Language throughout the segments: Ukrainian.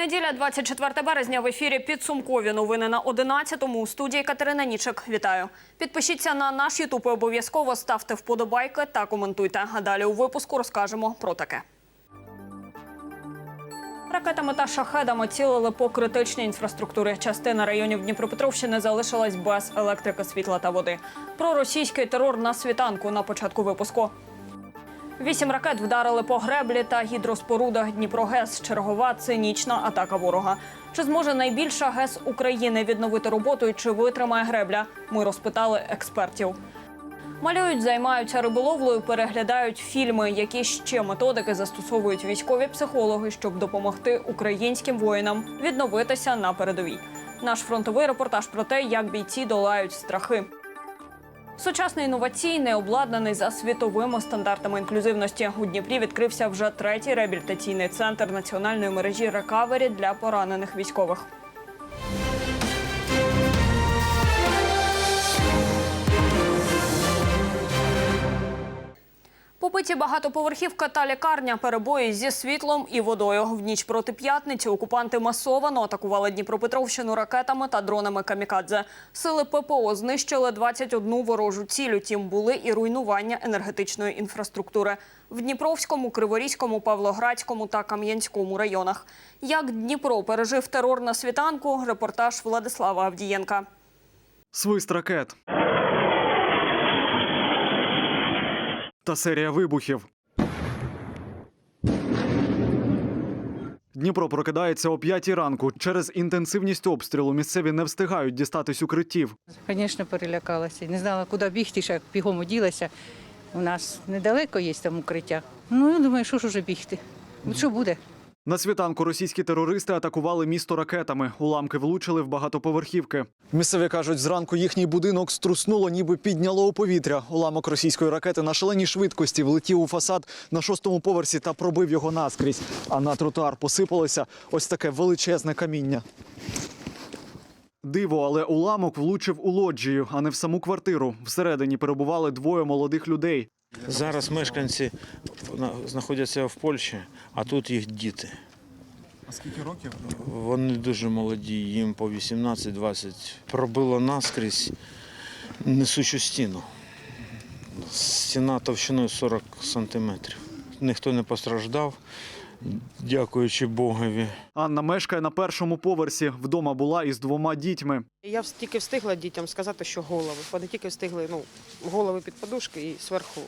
Неділя, 24 березня. В ефірі підсумкові новини на 11-му. У студії Катерина Нічик. Вітаю. Підпишіться на наш Ютуб і обов'язково ставте вподобайки та коментуйте. А далі у випуску розкажемо про таке. Ракетами та шахедами цілили по критичній інфраструктурі. Частина районів Дніпропетровщини залишилась без електрики, світла та води. Про російський терор на світанку на початку випуску. Вісім ракет вдарили по греблі та гідроспорудах Дніпрогес. Чергова цинічна атака ворога. Чи зможе найбільша ГЕС України відновити роботу і чи витримає гребля? Ми розпитали експертів. Малюють, займаються риболовлею, переглядають фільми, які ще методики застосовують військові психологи, щоб допомогти українським воїнам відновитися на передовій. Наш фронтовий репортаж про те, як бійці долають страхи. Сучасний інноваційний, обладнаний за світовими стандартами інклюзивності. У Дніпрі відкрився вже третій реабілітаційний центр національної мережі рекавері для поранених військових. Побиті багатоповерхівка та лікарня, перебої зі світлом і водою. В ніч проти п'ятниці окупанти масовано атакували Дніпропетровщину ракетами та дронами камікадзе. Сили ППО знищили 21 ворожу ціль. Утім, були і руйнування енергетичної інфраструктури в Дніпровському, Криворізькому, Павлоградському та Кам'янському районах. Як Дніпро пережив терор на світанку? Репортаж Владислава Авдієнка. Свист ракет. Та серія вибухів. Дніпро прокидається о п'ятій ранку. Через інтенсивність обстрілу місцеві не встигають дістатись укриттів. Звісно, перелякалася. Не знала, куди бігти, ще бігом оділася. У нас недалеко є там укриття. Ну, я думаю, що ж уже бігти? Що буде? На світанку російські терористи атакували місто ракетами. Уламки влучили в багатоповерхівки. Місцеві кажуть, зранку їхній будинок струснуло, ніби підняло у повітря. Уламок російської ракети на шаленій швидкості влетів у фасад на шостому поверсі та пробив його наскрізь. А на тротуар посипалося ось таке величезне каміння. Диво, але уламок влучив у лоджію, а не в саму квартиру. Всередині перебували двоє молодих людей. Зараз мешканці знаходяться в Польщі, а тут їх діти. А скільки років? Вони дуже молоді, їм по 18-20. Пробило наскрізь несучу стіну. Стіна товщиною 40 сантиметрів. Ніхто не постраждав, дякуючи Богові. Анна мешкає на першому поверсі. Вдома була із двома дітьми. Я тільки встигла дітям сказати, що голови. Вони тільки встигли ну, голови під подушки і зверху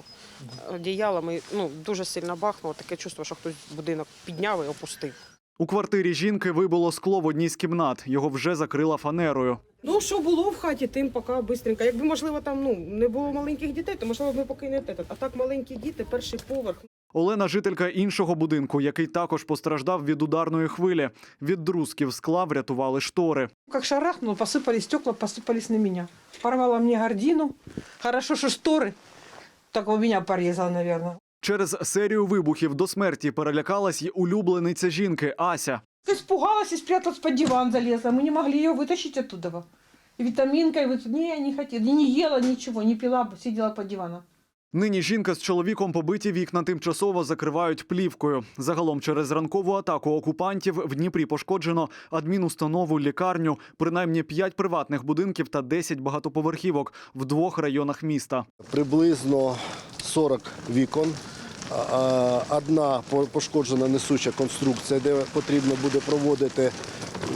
одіялами. Ну, дуже сильно бахнуло. Таке чувство, що хтось будинок підняв і опустив. У квартирі жінки вибило скло в одній з кімнат. Його вже закрила фанерою. Ну, що було в хаті, тим поки швидко. Якби, можливо, там ну, не було маленьких дітей, то можливо ми поки не те. А так маленькі діти, перший поверх. Олена жителька іншого будинку, який також постраждав від ударної хвилі. Від друзків скла врятували штори. Как шарахнул, посыпались стекла, посыпались на меня. Порвала мне гордину. Хорошо, что шторы. Так у меня порезала, наверное. Через серію вибухів до смерті перелякалась й улюблениця жінки Ася. Испугалась и спряталась под диван залезла. Мы не могли ее вытащить оттуда. И витаминкой, вот, не, не хотела, не ела ничего, не пила, сидела под диваном. Нині жінка з чоловіком побиті вікна тимчасово закривають плівкою. Загалом через ранкову атаку окупантів в Дніпрі пошкоджено адмінустанову, лікарню, принаймні 5 приватних будинків та 10 багатоповерхівок в двох районах міста. приблизно 40 вікон. Одна пошкоджена несуча конструкція, де потрібно буде проводити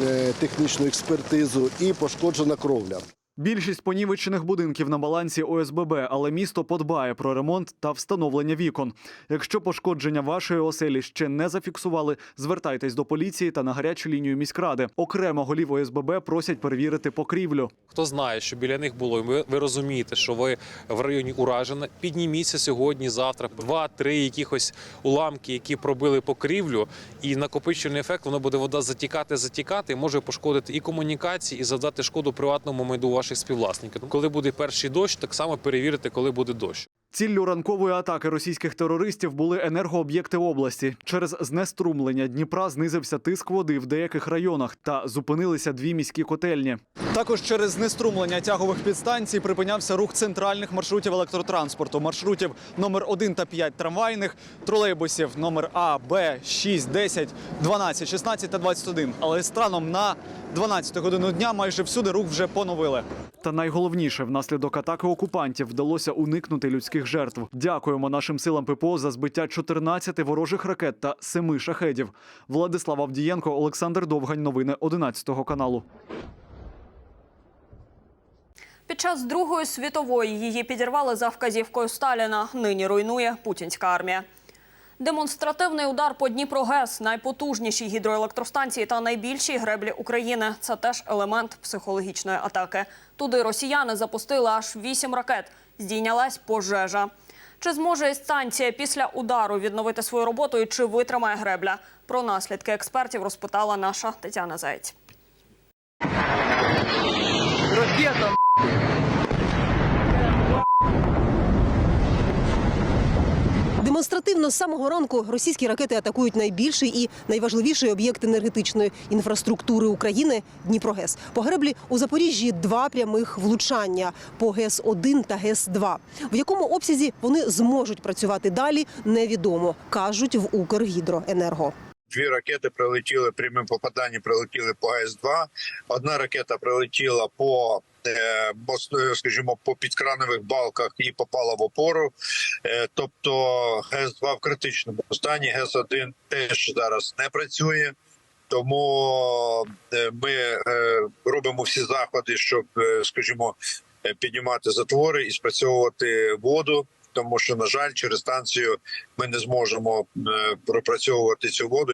е, технічну експертизу, і пошкоджена кровля. Більшість понівечених будинків на балансі ОСББ, але місто подбає про ремонт та встановлення вікон. Якщо пошкодження вашої оселі ще не зафіксували, звертайтесь до поліції та на гарячу лінію міськради. Окремо голів ОСББ просять перевірити покрівлю. Хто знає, що біля них було, ви, ви розумієте, що ви в районі уражена, підніміться сьогодні, завтра, два-три якихось уламки, які пробили покрівлю, і накопичувальний ефект воно буде вода затікати, затікати, може пошкодити і комунікації, і завдати шкоду приватному майду ваших співвласників. Коли буде перший дощ, так само перевірити, коли буде дощ. Ціллю ранкової атаки російських терористів були енергооб'єкти області. Через знеструмлення Дніпра знизився тиск води в деяких районах та зупинилися дві міські котельні. Також через знеструмлення тягових підстанцій припинявся рух центральних маршрутів електротранспорту, маршрутів номер 1 та 5 трамвайних, тролейбусів номер А, Б, 6, 10, 12, 16 та 21. Але станом на 12 годину дня майже всюди рух вже поновили. Та найголовніше, внаслідок атаки окупантів вдалося уникнути людських жертв. Дякуємо нашим силам ППО за збиття 14 ворожих ракет та 7 шахедів. Владислав Авдієнко, Олександр Довгань. Новини 11 каналу. Під час Другої світової її підірвали за вказівкою Сталіна. Нині руйнує путінська армія. Демонстративний удар по Дніпрогес, найпотужнішій гідроелектростанції та найбільшій греблі України. Це теж елемент психологічної атаки. Туди росіяни запустили аж вісім ракет. Здійнялась пожежа. Чи зможе станція після удару відновити свою роботу і чи витримає гребля? Про наслідки експертів розпитала наша Тетяна Заєць. Демонстративно з самого ранку російські ракети атакують найбільший і найважливіший об'єкт енергетичної інфраструктури України Дніпрогес. По греблі у Запоріжжі два прямих влучання по ГЕС 1 та ГЕС 2 В якому обсязі вони зможуть працювати далі, невідомо кажуть в Укргідроенерго. Дві ракети прилетіли прямим попаданням, прилетіли по ГЕС-2. Одна ракета прилетіла по е, скажімо, по підкранових балках і попала в опору. Е, Тобто ГЕС-2 в критичному стані, ГЕС-1 теж зараз не працює. Тому е, ми е, робимо всі заходи, щоб, е, скажімо, е, піднімати затвори і спрацьовувати воду. Тому що, на жаль, через станцію ми не зможемо е, пропрацьовувати цю воду.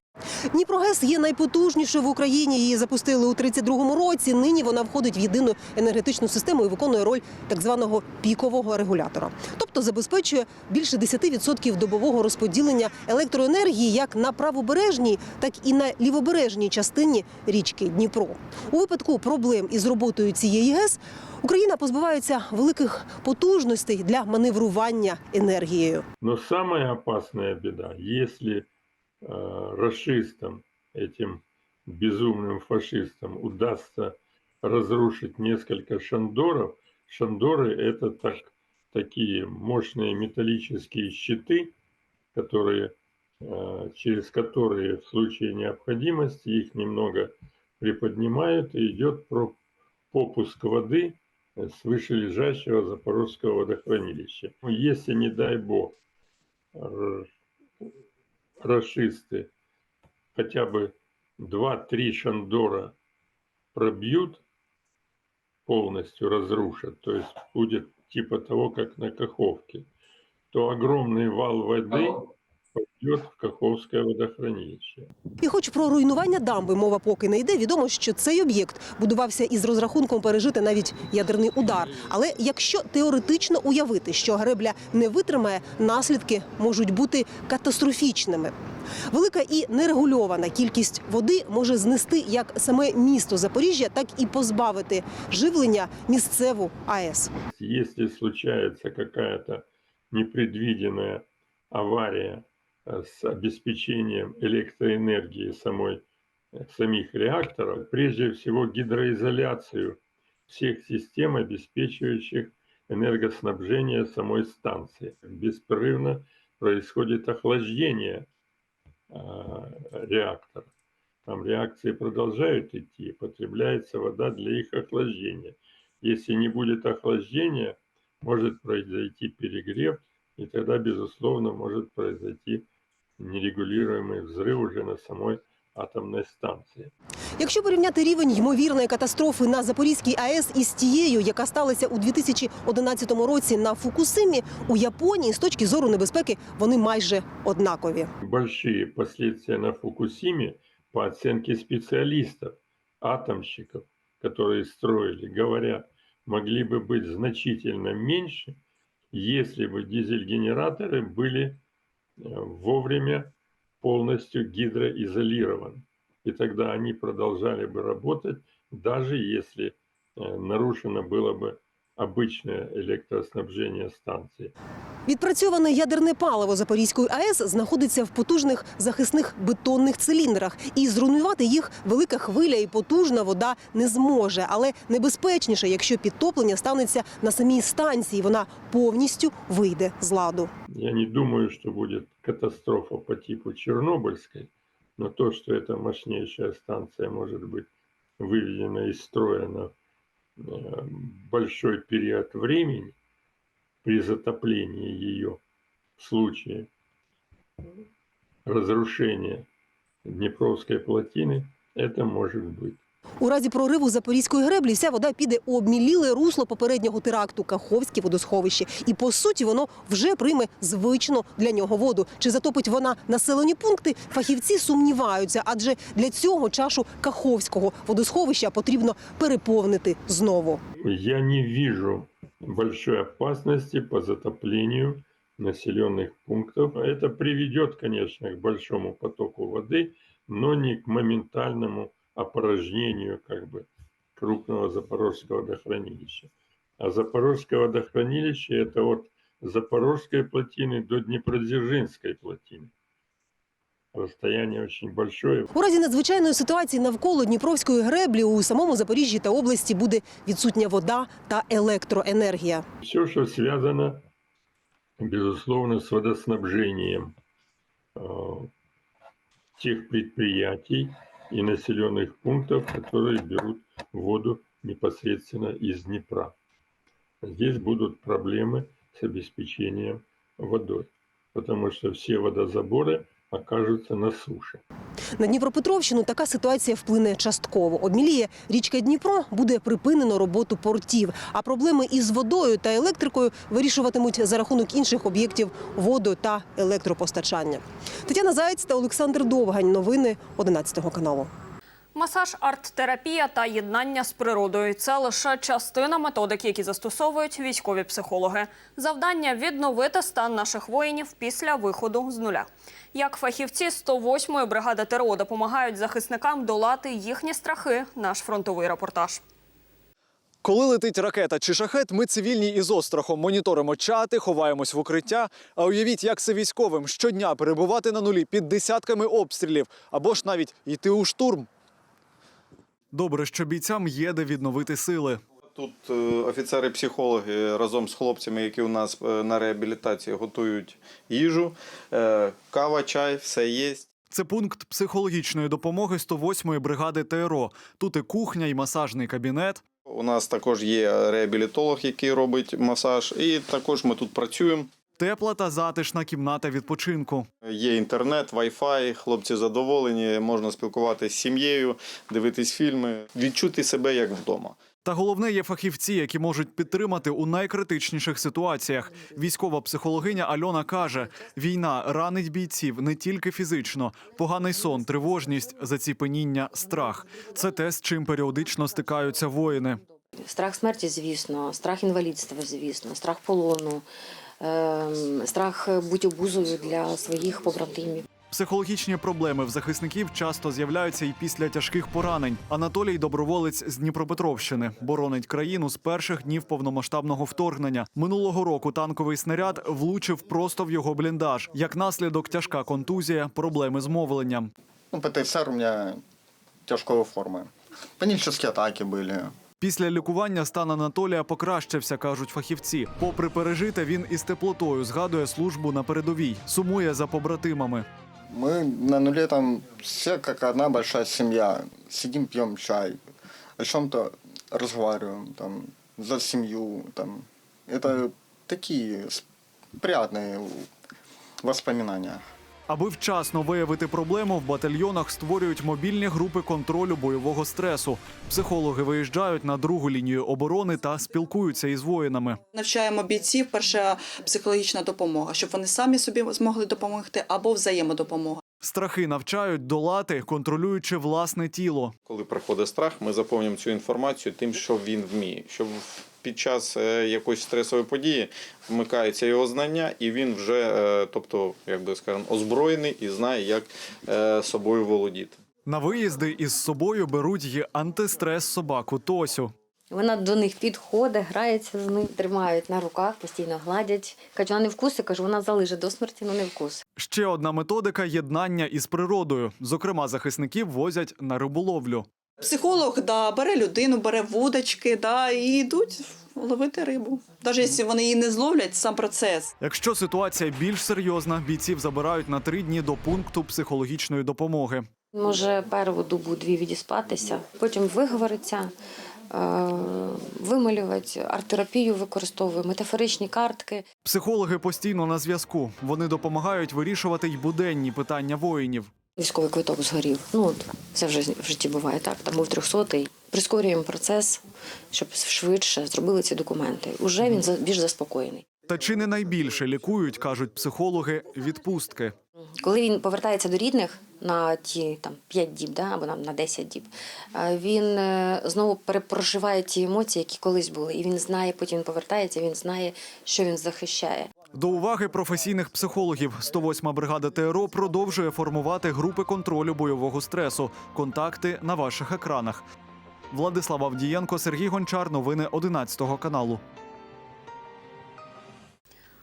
Дніпрогес є найпотужнішою в Україні. Її запустили у 32-му році. Нині вона входить в єдину енергетичну систему і виконує роль так званого пікового регулятора, тобто забезпечує більше 10% добового розподілення електроенергії як на правобережній, так і на лівобережній частині річки Дніпро. У випадку проблем із роботою цієї ГЕС Україна позбувається великих потужностей для маневрування енергією. Но самая опасная если э, расистам, этим безумным фашистам удастся разрушить несколько шандоров. Шандоры – это так, такие мощные металлические щиты, которые, э, через которые в случае необходимости их немного приподнимают и идет попуск воды с вышележащего Запорожского водохранилища. Ну, Если, не дай бог, расисты хотя бы 2-3 шандора пробьют, полностью разрушат, то есть будет типа того, как на Каховке, то огромный вал воды пойдет в Каховское водохранилище. І хоч про руйнування дамби мова поки не йде, відомо, що цей об'єкт будувався із розрахунком пережити навіть ядерний удар. Але якщо теоретично уявити, що гребля не витримає, наслідки можуть бути катастрофічними. Велика і нерегульована кількість води може знести як саме місто Запоріжжя, так і позбавити живлення місцеву АЕС. Если случается какая-то непредвиденная авария с обеспечением электроэнергии самой, э, самих реакторов, прежде всего гидроизоляцию всех систем, обеспечивающих энергоснабжение самой станции. Беспрерывно происходит охлаждение э, реактора. Там реакции продолжают идти, потребляется вода для их охлаждения. Если не будет охлаждения, может произойти перегрев, и тогда, безусловно, может произойти нерегулируемый взрыв уже на самой атомной станции. Якщо порівняти рівень ймовірної катастрофи на Запорізькій АЕС із тією, яка сталася у 2011 році на Фукусимі, у Японії з точки зору небезпеки вони майже однакові. Большие последствия на Фукусиме, по оценке специалистов, атомщиков, которые строили, говорят, могли бы быть значительно меньше, если бы дизель-генераторы были э, вовремя полностью гидроизолированы. И тогда они продолжали бы работать, даже если э, нарушено было бы обычное электроснабжение станции. Відпрацьоване ядерне паливо Запорізької АЕС знаходиться в потужних захисних бетонних циліндрах, і зруйнувати їх велика хвиля і потужна вода не зможе. Але небезпечніше, якщо підтоплення станеться на самій станції, вона повністю вийде з ладу. Я не думаю, что будет катастрофа по типу Чернобыльской, но то, что эта мощнейшая станция может быть выведена из строя на э, большой период времени при затоплении ее в случае разрушения Днепровской плотины, это может быть. У разі прориву запорізької греблі вся вода піде у обміліле русло попереднього теракту Каховське водосховище. І по суті воно вже прийме звичну для нього воду. Чи затопить вона населені пункти? Фахівці сумніваються, адже для цього чашу Каховського водосховища потрібно переповнити знову. Я не вижу большой опасности по затоплению населенных пунктов. Это приведет, конечно, к большому потоку воды, но не к моментальному опорожнению как бы крупного Запорожского водохранилища. А Запорожское водохранилище – это от Запорожской плотины до Днепродзержинской плотины. Расстояние очень большое. У разі надзвичайної ситуації навколо Дніпровської греблі у самому Запоріжжі та області буде відсутня вода та електроенергія. Все, что связано, безусловно, с водоснабжением э, тех предприятий и населенных пунктов, которые берут воду непосредственно из Днепра. Здесь будут проблемы с обеспечением водой, потому что все водозаборы окажутся на суші. На Дніпропетровщину така ситуація вплине частково. Обміліє річка Дніпро, буде припинено роботу портів. А проблеми із водою та електрикою вирішуватимуть за рахунок інших об'єктів воду та електропостачання. Тетяна Заєць та Олександр Довгань. Новини 11 каналу. Масаж, арт-терапія та єднання з природою це лише частина методик, які застосовують військові психологи. Завдання відновити стан наших воїнів після виходу з нуля. Як фахівці 108-ї бригади ТРО допомагають захисникам долати їхні страхи. Наш фронтовий репортаж. Коли летить ракета чи шахет, ми цивільні із острахом моніторимо чати, ховаємось в укриття. А уявіть, як це військовим щодня перебувати на нулі під десятками обстрілів або ж навіть йти у штурм. Добре, що бійцям є де відновити сили. Тут е, офіцери-психологи разом з хлопцями, які у нас е, на реабілітації готують їжу, е, кава, чай, все є. Це пункт психологічної допомоги 108-ї бригади ТРО. Тут і кухня, і масажний кабінет. У нас також є реабілітолог, який робить масаж, і також ми тут працюємо. Тепла та затишна кімната відпочинку. Є інтернет, вай-фай, хлопці задоволені, можна спілкуватися з сім'єю, дивитись фільми, відчути себе як вдома. Та головне є фахівці, які можуть підтримати у найкритичніших ситуаціях. Військова психологиня Альона каже: війна ранить бійців не тільки фізично, поганий сон, тривожність, заціпеніння, страх. Це те, з чим періодично стикаються воїни. Страх смерті, звісно, страх інвалідства, звісно, страх полону, страх бути обузою для своїх побратимів. Психологічні проблеми в захисників часто з'являються і після тяжких поранень. Анатолій доброволець з Дніпропетровщини боронить країну з перших днів повномасштабного вторгнення. Минулого року танковий снаряд влучив просто в його бліндаж. Як наслідок, тяжка контузія, проблеми з мовленням. Ну, ПТСР у меня тяжкої форми. Панические атаки были. Після лікування стан Анатолія покращився, кажуть фахівці. Попри пережите, він із теплотою згадує службу на передовій, сумує за побратимами. Мы на нуле там все как одна большая семья. Сидим, пьем чай, о чем-то разговариваем, там, за семью. Там. Это такие с- приятные воспоминания. Аби вчасно виявити проблему, в батальйонах створюють мобільні групи контролю бойового стресу. Психологи виїжджають на другу лінію оборони та спілкуються із воїнами. Навчаємо бійців перша психологічна допомога, щоб вони самі собі змогли допомогти або взаємодопомога. Страхи навчають долати, контролюючи власне тіло. Коли приходить страх, ми заповнюємо цю інформацію тим, що він вміє. Щоб під час е, якоїсь стресової події вмикаються його знання, і він вже, е, тобто, як би скажемо, озброєний і знає, як е, собою володіти. На виїзди із собою беруть й антистрес собаку Тосю. Вона до них підходить, грається з ним, тримають на руках, постійно гладять. Кажуть, вона не вкуси, кажу, вона залиже до смерті, але не вкус. Ще одна методика єднання із природою. Зокрема, захисників возять на риболовлю. Психолог да, бере людину, бере вудочки да, і йдуть ловити рибу. Навіть якщо вони її не зловлять, сам процес. Якщо ситуація більш серйозна, бійців забирають на три дні до пункту психологічної допомоги. Може першу добу дві відіспатися, потім виговориться, е, вималювати, арт-терапію використовує, метафоричні картки. Психологи постійно на зв'язку. Вони допомагають вирішувати й буденні питання воїнів. Військовий квиток згорів. Ну, от, це вже в житті буває так. Там був трьохсотий. Прискорюємо процес, щоб швидше зробили ці документи. Уже він більш заспокоєний. Та чи не найбільше лікують, кажуть психологи, відпустки. Коли він повертається до рідних на ті там 5 діб, да, або на, на 10 діб, він е, знову перепроживає ті емоції, які колись були. І він знає, потім він повертається, він знає, що він захищає. До уваги професійних психологів 108-ма бригада ТРО продовжує формувати групи контролю бойового стресу. Контакти на ваших екранах. Владислав Авдієнко, Сергій Гончар. Новини 11 каналу.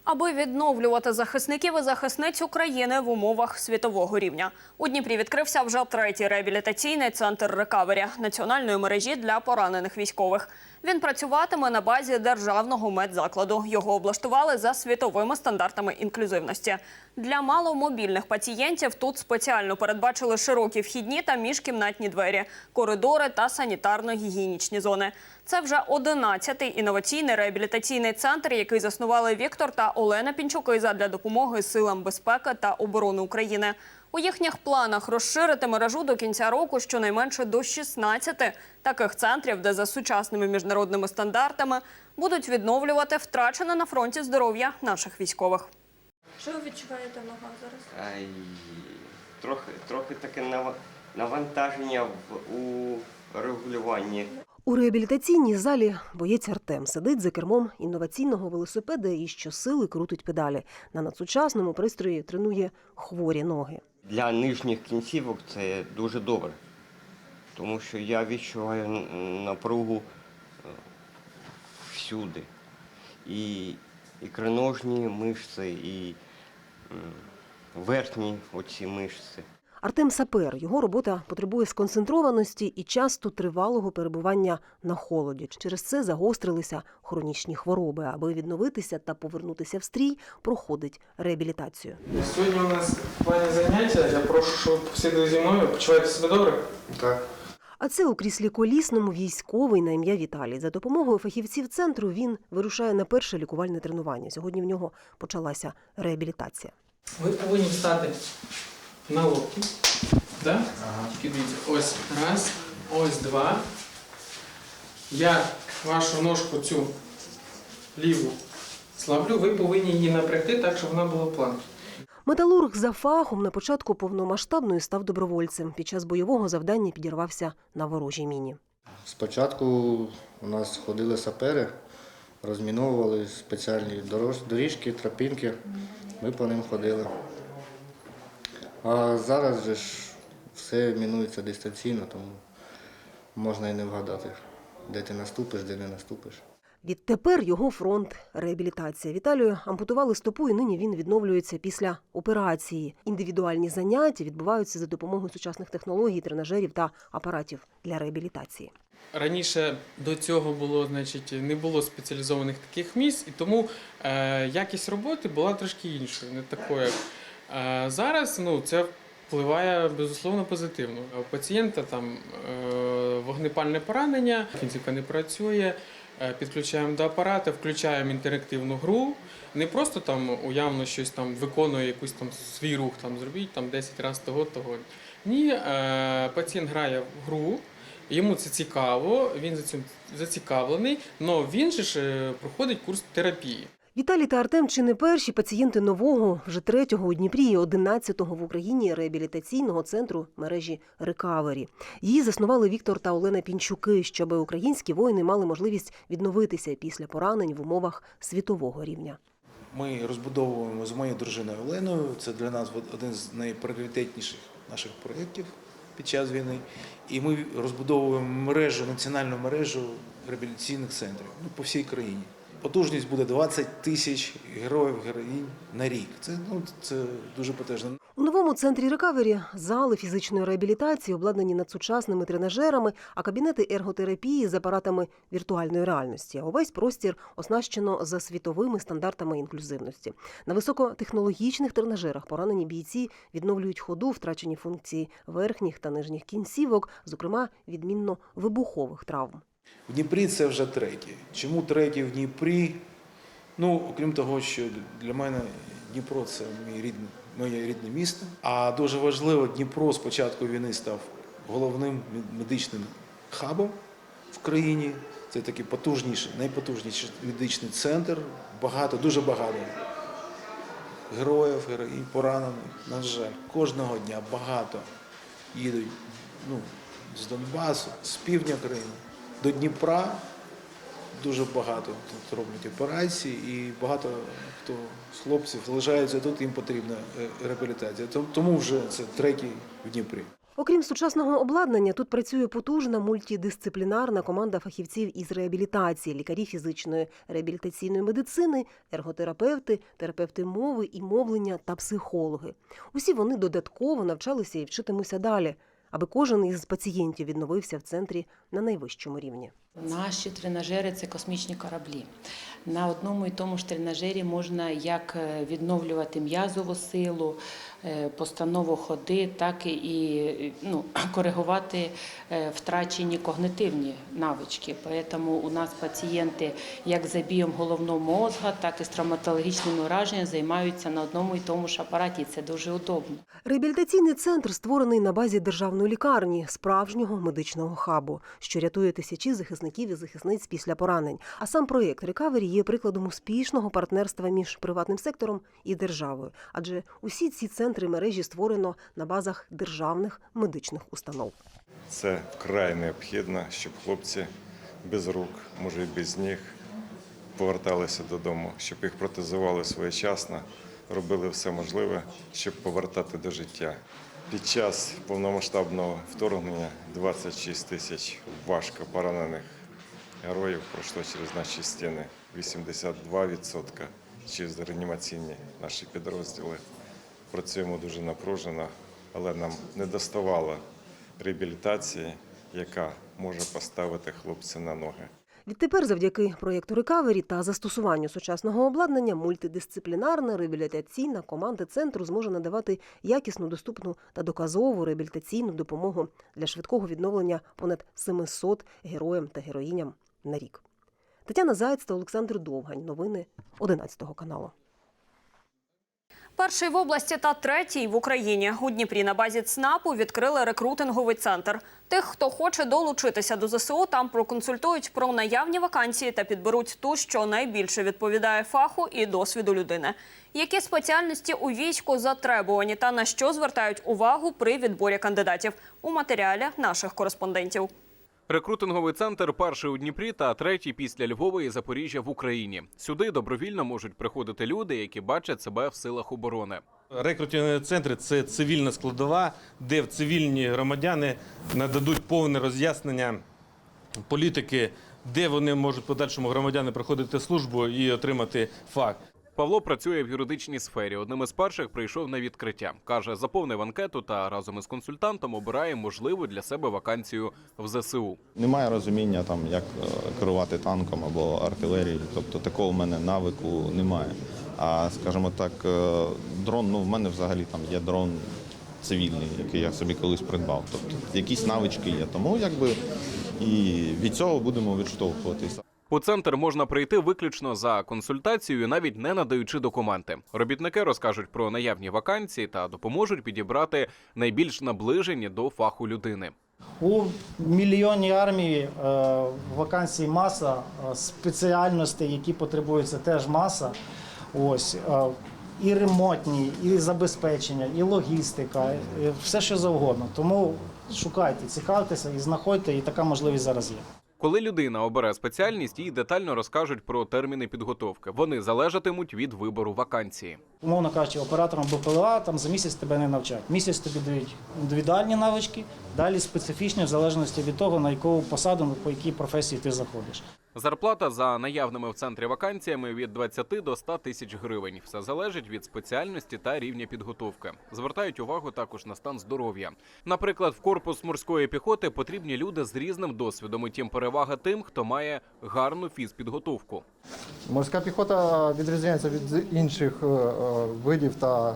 Аби відновлювати захисників і захисниць України в умовах світового рівня. У Дніпрі відкрився вже третій реабілітаційний центр рекавері національної мережі для поранених військових. Він працюватиме на базі державного медзакладу. Його облаштували за світовими стандартами інклюзивності. Для маломобільних пацієнтів тут спеціально передбачили широкі вхідні та міжкімнатні двері, коридори та санітарно-гігієнічні зони. Це вже 11-й інноваційний реабілітаційний центр, який заснували Віктор та Олена Пінчуки задля допомоги силам безпеки та оборони України. У їхніх планах розширити мережу до кінця року щонайменше до 16 таких центрів, де за сучасними міжнародними стандартами будуть відновлювати втрачене на фронті здоров'я наших військових. Що ви відчуваєте в ногах зараз? Ай, трохи, трохи таке нав- навантаження в, у регулюванні. У реабілітаційній залі боєць Артем сидить за кермом інноваційного велосипеда і щосили крутить педалі. На надсучасному пристрої тренує хворі ноги. Для нижніх кінцівок це дуже добре, тому що я відчуваю напругу е, всюди. І, і криножні мишці, і верхні оці мишці. Артем сапер. Його робота потребує сконцентрованості і часто тривалого перебування на холоді. Через це загострилися хронічні хвороби. Аби відновитися та повернутися в стрій, проходить реабілітацію. Сьогодні у нас в плані заняття. Я прошу, щоб посиділи зі мною. Почуваєте себе добре? Так. А це у кріслі колісному військовий на ім'я Віталій. За допомогою фахівців центру він вирушає на перше лікувальне тренування. Сьогодні в нього почалася реабілітація. Ви повинні встати на локті. Да? Тільки дивіться. Ось раз, ось два. Я вашу ножку цю ліву слаблю, ви повинні її напрягти так, щоб вона була планка. Металург за фахом на початку повномасштабної став добровольцем. Під час бойового завдання підірвався на ворожій міні. Спочатку у нас ходили сапери, розміновували спеціальні дорож- доріжки, тропінки. Ми по ним ходили. А зараз же ж все мінується дистанційно, тому можна і не вгадати, де ти наступиш, де не наступиш. Відтепер його фронт реабілітація. Віталію ампутували стопу, і нині він відновлюється після операції. Індивідуальні заняття відбуваються за допомогою сучасних технологій, тренажерів та апаратів для реабілітації. Раніше до цього було, значить, не було спеціалізованих таких місць, і тому е, якість роботи була трошки іншою, не такою. як Зараз ну, це впливає безусловно позитивно. У пацієнта там е, вогнепальне поранення, кінцівка не працює. е, Підключаємо до апарата, включаємо інтерактивну гру. Не просто там уявно щось там виконує якийсь там свій рух, там зробіть там 10 разів того, того. Ні, е, пацієнт грає в гру, йому це цікаво, він за цим зацікавлений, але він же ж проходить курс терапії. Віталій та Артем чи не перші пацієнти нового, вже третього у Дніпрі і одинадцятого в Україні реабілітаційного центру мережі Рекавері. Її заснували Віктор та Олена Пінчуки, щоб українські воїни мали можливість відновитися після поранень в умовах світового рівня. Ми розбудовуємо з моєю дружиною Оленою. Це для нас один з найпріоритетніших наших проєктів під час війни. І ми розбудовуємо мережу, національну мережу реабілітаційних центрів ну, по всій країні. Потужність буде 20 тисяч героїв героїнь на рік. Це ну це дуже потужно. У новому центрі рекавері зали фізичної реабілітації обладнані надсучасними тренажерами, а кабінети ерготерапії з апаратами віртуальної реальності. Увесь простір оснащено за світовими стандартами інклюзивності. На високотехнологічних тренажерах поранені бійці відновлюють ходу, втрачені функції верхніх та нижніх кінцівок, зокрема відмінно вибухових травм. В Дніпрі це вже третій. Чому третій в Дніпрі? Ну, окрім того, що для мене Дніпро це мій рідний, моє рідне місто. А дуже важливо, Дніпро з початку війни став головним медичним хабом в країні. Це такий потужніший, найпотужніший медичний центр. Багато, дуже багато героїв, героїнь, поранених. На жаль, кожного дня багато їдуть ну, з Донбасу, з півдня країни до Дніпра. Дуже багато тут роблять операції, і багато хто з хлопців залишаються тут, їм потрібна е, реабілітація. Тому- вже це третій в Дніпрі. Окрім сучасного обладнання, тут працює потужна мультидисциплінарна команда фахівців із реабілітації, лікарі фізичної реабілітаційної медицини, ерготерапевти, терапевти мови і мовлення та психологи. Усі вони додатково навчалися і вчитимуться далі, аби кожен із пацієнтів відновився в центрі на найвищому рівні. Наші тренажери це космічні кораблі. На одному і тому ж тренажері можна як е, відновлювати м'язову силу, е, постанову ходи, так і ну, коригувати е, втрачені когнитивні навички. Тому у нас пацієнти як з забієм головного мозга, так і з травматологічними ураженнями займаються на одному і тому ж апараті. Це дуже удобно. Реабілітаційний центр створений на базі державної лікарні, справжнього медичного хабу, що рятує тисячі захисників і захисниць після поранень. А сам проєкт Рекавері є прикладом успішного партнерства між приватним сектором і державою, адже усі ці центри мережі створено на базах державних медичних установ. Це вкрай необхідно, щоб хлопці без рук, може і без ніг, поверталися додому, щоб їх протезували своєчасно, робили все можливе, щоб повертати до життя. Під час повномасштабного вторгнення 26 тисяч важко поранених героїв пройшло через наші стіни. 82% через реанімаційні наші підрозділи. Працюємо дуже напружено, але нам не доставало реабілітації, яка може поставити хлопця на ноги. Відтепер, завдяки проєкту Рекавері та застосуванню сучасного обладнання, мультидисциплінарна реабілітаційна команда центру зможе надавати якісну, доступну та доказову реабілітаційну допомогу для швидкого відновлення понад 700 героям та героїням на рік. Тетяна Заєць та Олександр Довгань. Новини 11 каналу. Перший в області та третій в Україні у Дніпрі на базі ЦНАПу відкрили рекрутинговий центр. Тих, хто хоче долучитися до ЗСУ, там проконсультують про наявні вакансії та підберуть ту, що найбільше відповідає фаху і досвіду людини. Які спеціальності у війську затребувані та на що звертають увагу при відборі кандидатів у матеріалі наших кореспондентів. Рекрутинговий центр перший у Дніпрі та третій після Львова і Запоріжжя в Україні. Сюди добровільно можуть приходити люди, які бачать себе в силах оборони. Рекрутингові центри це цивільна складова, де цивільні громадяни нададуть повне роз'яснення політики, де вони можуть подальшому громадяни проходити службу і отримати факт. Павло працює в юридичній сфері. Одним із перших прийшов на відкриття. каже, заповнив анкету та разом із консультантом обирає можливу для себе вакансію в ЗСУ. Немає розуміння, там, як е, керувати танком або артилерією. Тобто такого в мене навику немає. А скажімо так, е, дрон, ну в мене взагалі там є дрон цивільний, який я собі колись придбав. Тобто якісь навички є. Тому якби і від цього будемо відштовхуватися. У центр можна прийти виключно за консультацією, навіть не надаючи документи. Робітники розкажуть про наявні вакансії та допоможуть підібрати найбільш наближені до фаху людини. У мільйонній армії е, вакансій маса, е, спеціальностей, які потребуються, теж маса. Ось е, і ремонтні, і забезпечення, і логістика, і все що завгодно. Тому шукайте, цікавтеся і знаходьте, і така можливість зараз є. Коли людина обере спеціальність, їй детально розкажуть про терміни підготовки. Вони залежатимуть від вибору вакансії. Умовно кажучи, оператором БПЛА там за місяць тебе не навчать. Місяць тобі дають індивідуальні навички, далі специфічні в залежності від того, на яку посаду, по якій професії ти заходиш. Зарплата за наявними в центрі вакансіями від 20 до 100 тисяч гривень. Все залежить від спеціальності та рівня підготовки. Звертають увагу також на стан здоров'я. Наприклад, в корпус морської піхоти потрібні люди з різним досвідом. Утім, перевага тим, хто має гарну фізпідготовку. Морська піхота відрізняється від інших е, е, видів та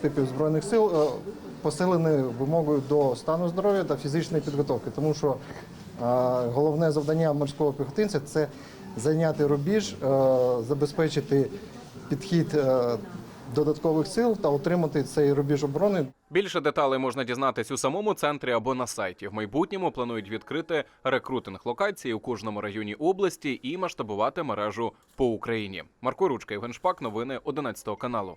типів збройних сил е, посиленою вимогою до стану здоров'я та фізичної підготовки, тому що головне завдання морського піхотинця це зайняти рубіж, е, забезпечити підхід е, додаткових сил та отримати цей рубіж оборони Більше деталей можна дізнатись у самому центрі або на сайті. В майбутньому планують відкрити рекрутинг локацій у кожному районі області і масштабувати мережу по Україні. Марко Ручка, Євген Шпак, новини 11 каналу.